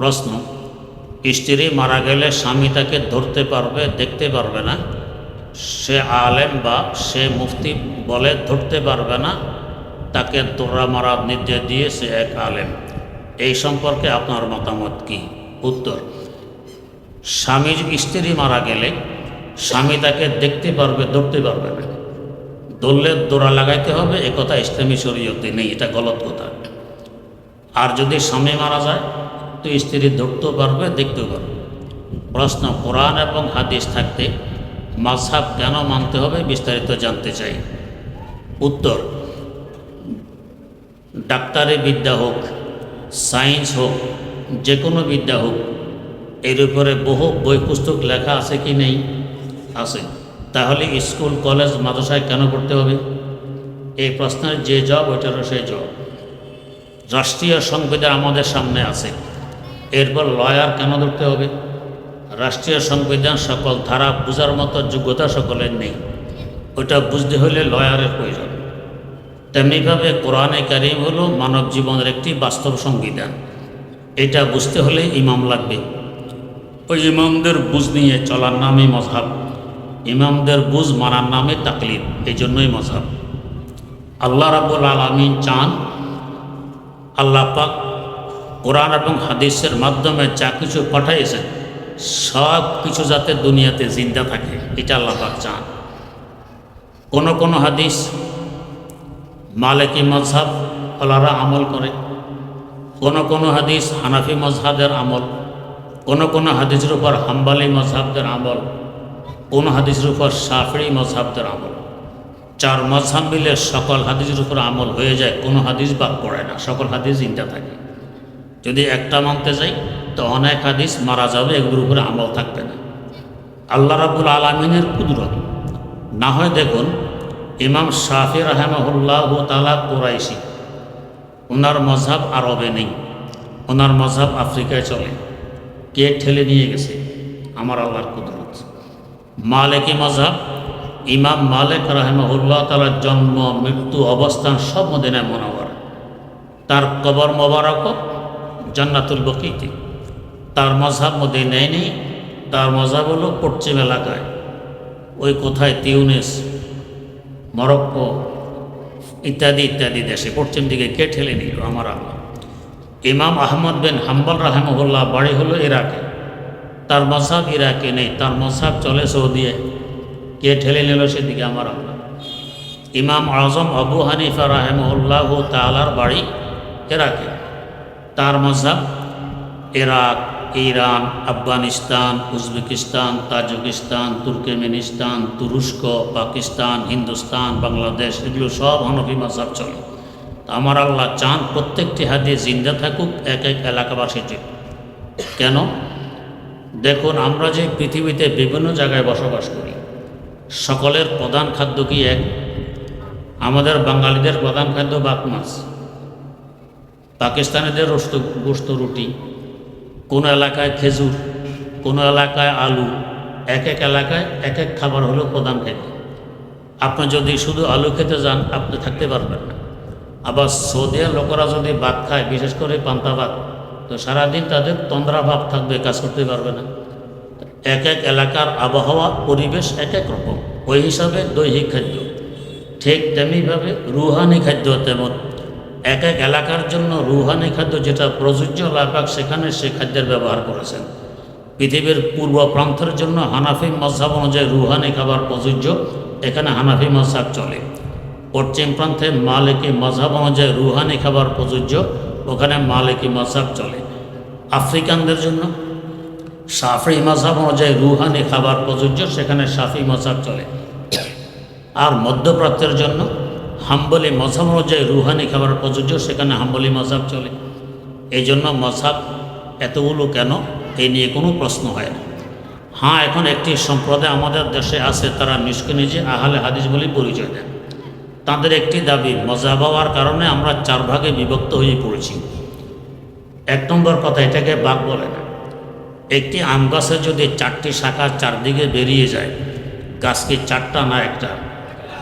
প্রশ্ন, স্ত্রী মারা গেলে স্বামী তাকে ধরতে পারবে, দেখতে পারবে না? সে আলেম বা সে মুফতি বলে ধরতে পারবে না? তাকে তোরা মারার নির্দেশ দিয়ে সে এক আলেম। এই সম্পর্কে আপনার মতামত কি? উত্তর, স্বামীর স্ত্রী মারা গেলে স্বামী তাকে দেখতে পারবে, ধরতে পারবে না। ধরলে দোড়া লাগাইতে হবে একথা কথা ইসলামী শরীয়তে নেই, এটা গলত কথা। আর যদি স্বামী মারা যায় তো স্ত্রী ধরতেও পারবে দেখতেও পারবে। প্রশ্ন কোরআন এবং হাদিস থাকতে মাঝহাব কেন মানতে হবে বিস্তারিত জানতে চাই। উত্তর, ডাক্তারি বিদ্যা হোক, সায়েন্স হোক যে কোনো বিদ্যা হোক, এর উপরে বহু বই পুস্তক লেখা আছে কি নেই? আছে। তাহলে স্কুল, কলেজ, মাদ্রাসায় কেন পড়তে হবে? এই প্রশ্নের যে জব ওইটারও সেই জব রাষ্ট্রীয় সংবিধান আমাদের সামনে আছে। এরপর লয়ার কেন ধরতে হবে? রাষ্ট্রীয় সংবিধান সকল ধারা বোঝার মতো যোগ্যতা সকলের নেই। ওটা বুঝতে হলে লয়ারের প্রয়োজন। তেমনিভাবে কোরআনে কারিম হলো মানব জীবনের একটি বাস্তব সংবিধান। এটা বুঝতে হলে ইমাম লাগবে। ওই ইমামদের বুঝ নিয়ে চলার নামই মজহাব ইমামদের বুঝ মানার নামে তাকলিদ। এই জন্যই মজহাব আল্লাহ রাবুল আলমিন চান আল্লাহ পাক কোরআন এবং হাদিসের মাধ্যমে যা কিছু পাঠাইয়েছেন সব কিছু যাতে দুনিয়াতে জিন্দা থাকে, এটা আল্লাহ পাক চান। কোন কোন হাদিস মালিকি মজহাব ওলারা আমল করে, কোন কোন হাদিস হানাফি মজহাদের আমল, কোন কোন হাদিসের উপর হাম্বালি মজহাবদের আমল, কোন হাদিসের উপর সাফরি মজহাবদের আমল। চার মজহাব মিলে সকল হাদিসের উপর আমল হয়ে যায়, কোনো হাদিস বাদ পড়ে না, সকল হাদিস ইনটা থাকে। যদি একটা মানতে যাই, তো অনেক হাদিস মারা যাবে, এগুলোর উপরে আমল থাকবে না। আল্লাহ রাবুল আলমিনের কুদরত। না হয় দেখুন, ইমাম শাফি রাহেমাহুল্লাহ তালা কোরাইশি। ওনার মজাব আরবে নেই। ওনার মজাব আফ্রিকায় চলে। কে ঠেলে নিয়ে গেছে? আমার আল্লাহর কুদরত। মালেকি মজহাব ইমাম মালেক রাহেমাহুল্লাহ তালার জন্ম, মৃত্যু, অবস্থান সব মদিনায় মনোবর তার কবর মোবারক জান্নাতুল বকিতে। তার মজহাব মদিনায় নেই তার মজহাব হলো পশ্চিম এলাকায়। ওই কোথায়? তিউনেস, মরক্কো, ইত্যাদি ইত্যাদি দেশে। পশ্চিম দিকে কে ঠেলে নিল? আমার আল্লাহ। ইমাম আহমদ বিন হাম্বল রাহেমহুল্লাহ বাড়ি হলো ইরাকে। তার মজহাব ইরাকে নেই, তার মজহাব চলে সৌদিয়ে। কে ঠেলে নিল সেদিকে? আমার আল্লাহ। ইমাম আজম আবু হানিফা রাহেমউল্লাহ তালার বাড়ি ইরাকে। তার মজহাব Iraq, Iran, Afghanistan, Uzbekistan, Tajikistan, Turkmenistan, তুরস্ক, পাকিস্তান, হিন্দুস্তান, বাংলাদেশ, এগুলো সব হনফি মজহাব চলে। আমার আল্লাহ চান প্রত্যেকটি হাদিয়ে জিন্দা থাকুক, এক এক এলাকাবাসীতে কেন? দেখুন, আমরা যে পৃথিবীতে বিভিন্ন জায়গায় বসবাস করি, সকলের প্রধান খাদ্য কি এক? আমাদের বাঙালিদের প্রধান খাদ্য বাক মাছ পাকিস্তানিদের রোস্ত, গোস্ত রুটি, কোন এলাকায় খেজুর, কোন এলাকায় আলু, এক এক এলাকায় এক এক খাবার হলো প্রধান খাদ্য আপনি যদি শুধু আলু খেতে যান, আপনি থাকতে পারবেন না। আবার সৌদিয়ার লোকেরা যদি ভাত খায়, বিশেষ করে পান্তা ভাত, তো সারাদিন তাদের তন্দ্রা ভাব থাকবে, কাজ করতে পারবে না। এক এক এলাকার আবহাওয়া, পরিবেশ এক এক রকম। ওই হিসাবে দৈহিক খাদ্য। ঠিক তেমনিভাবে রুহানি খাদ্য তেমন এক এক এলাকার জন্য রুহানি খাদ্য যেটা প্রযোজ্য লাফাক সেখানে সে খাদ্যের ব্যবহার করেছেন। পৃথিবীর পূর্ব প্রান্তের জন্য হানাফি মজহাব অনুযায়ী রুহানি খাবার প্রযোজ্য, এখানে হানাফি মজহাব চলে। পশ্চিম প্রান্তে মালিকি মজহাব অনুযায়ী রুহানি খাবার প্রযোজ্য, ওখানে মালিকি মজহাব চলে। আফ্রিকানদের জন্য সাফি মজহাব অনুযায়ী রুহানি খাবার প্রযোজ্য, সেখানে সাফি মজহাব চলে। আর মধ্যপ্রাচ্যের জন্য হাম্বলি মজহাব অনুযায়ী রুহানি খাবার প্রযোজ্য, সেখানে হাম্বলি মজহাব চলে। এই জন্য মজহাব এতগুলো কেন? এই নিয়ে কোনো প্রশ্ন হয় না। হ্যাঁ এখন একটি সম্প্রদায় আমাদের দেশে আছে, তারা নিষ্কে নিজে আহলে হাদিস বলে পরিচয় দেন। তাদের একটি দাবি, মজাব হওয়ার কারণে আমরা চার ভাগে বিভক্ত হয়ে পড়েছি। এক নম্বর কথা, এটাকে বাঘ বলে না। একটি আম গাছে যদি চারটি শাখা চারদিকে বেরিয়ে যায় গাছ কি চারটা না একটা?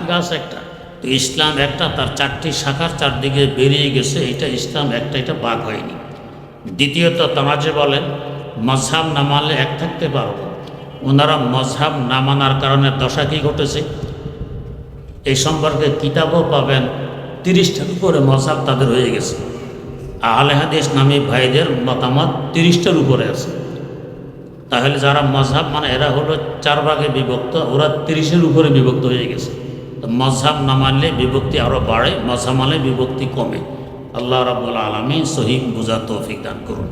গাছ একটা। তো ইসলাম একটা, তার চারটি শাখার চারদিকে বেরিয়ে গেছে, এটা ইসলাম একটা, এটা বাঘ হয়নি। দ্বিতীয়ত যে বলেন, মজহাব না মানলে এক থাকতে পারব। ওনারা মজহাব না মানার কারণে দশা কী ঘটেছে? এই সম্পর্কে কিতাবও পাবেন, তিরিশটার উপরে মজহাব তাদের হয়ে গেছে। আহলে হাদিস নামী ভাইদের মতামত তিরিশটার উপরে আছে। তাহলে যারা মজহাব মানে এরা হলো চার ভাগে বিভক্ত, ওরা তিরিশের উপরে বিভক্ত হয়ে গেছে। মজহাব না মানলে বিভক্তি আরও বাড়ে, মজহাব মানলে বিভক্তি কমে আল্লাহ রাবুল আলমী সহিব বুঝা তৌফিক দান করুন?